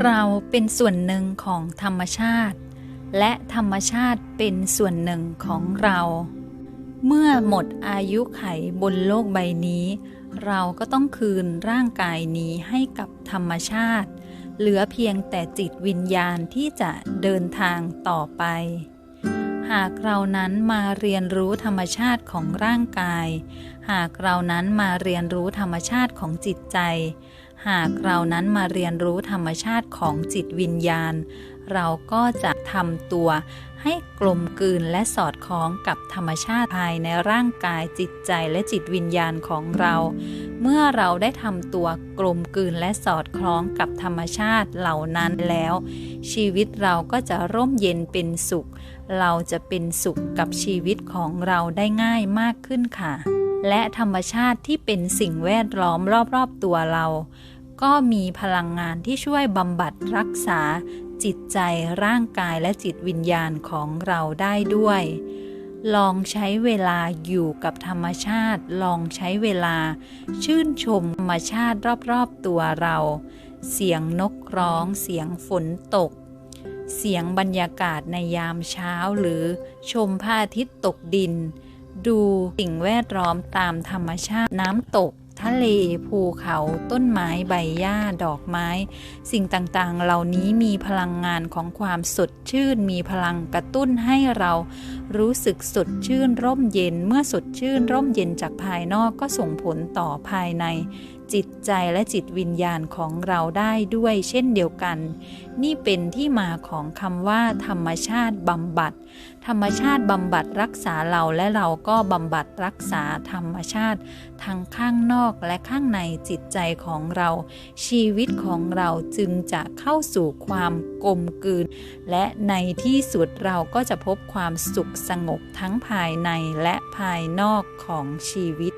เราเป็นส่วนหนึ่งของธรรมชาติ และธรรมชาติเป็นส่วนหนึ่งของเรา เมื่อหมดอายุไขบนโลกใบนี้ เราก็ต้องคืนร่างกายนี้ให้กับธรรมชาติ เหลือเพียงแต่จิตวิญญาณที่จะเดินทางต่อไป หากเรานั้นมาเรียนรู้ธรรมชาติของร่างกาย หากเรานั้นมาเรียนรู้ธรรมชาติของจิตใจ หากเรานั้นมาเรียนรู้ธรรมชาติของจิตวิญญาณ เราก็จะทำตัวให้กลมกลืนและสอดคล้องกับธรรมชาติภายในร่างกายจิตใจและจิตวิญญาณของเรา เมื่อเราได้ทำตัวกลมกลืนและสอดคล้องกับธรรมชาติเหล่านั้นแล้ว ชีวิตเราก็จะร่มเย็นเป็นสุข เราจะเป็นสุขกับชีวิตของเราได้ง่ายมากขึ้นค่ะ และธรรมชาติที่เป็นสิ่งแวดล้อมรอบๆตัวเรา ก็มีพลังงานที่ช่วยบำบัดรักษา จิตใจร่างกายและจิตวิญญาณของเราได้ด้วย ลองใช้เวลาอยู่กับธรรมชาติ ลองใช้เวลา ชื่นชมธรรมชาติรอบๆตัวเรา เสียงนกร้อง เสียงฝนตกเสียงบรรยากาศในยามเช้าหรือชมพระอาทิตย์ตกดิน ดูสิ่งแวดล้อมตามธรรมชาติน้ำตก ทะเลภูเขาต้นไม้ใบหญ้าดอกไม้ สิ่งต่างๆ เหล่านี้มีพลังงานของความสดชื่น มีพลังกระตุ้นให้เรารู้สึกสดชื่นร่มเย็น เมื่อสดชื่นร่มเย็นจากภายนอกก็ส่งผลต่อภายในจิตใจและจิตวิญญาณของเราได้ด้วยเช่นเดียวกัน นี่เป็นที่มาของคำว่า ธรรมชาติบำบัด ธรรมชาติบำบัดรักษาเราและเราก็บำบัดรักษาธรรมชาติ ทั้งข้างนอกและข้างในจิตใจของเรา ชีวิตของเราจึงจะเข้าสู่ความกลมกลืน และในที่สุดเราก็จะพบความสุขสงบทั้งภายในและภายนอกของชีวิต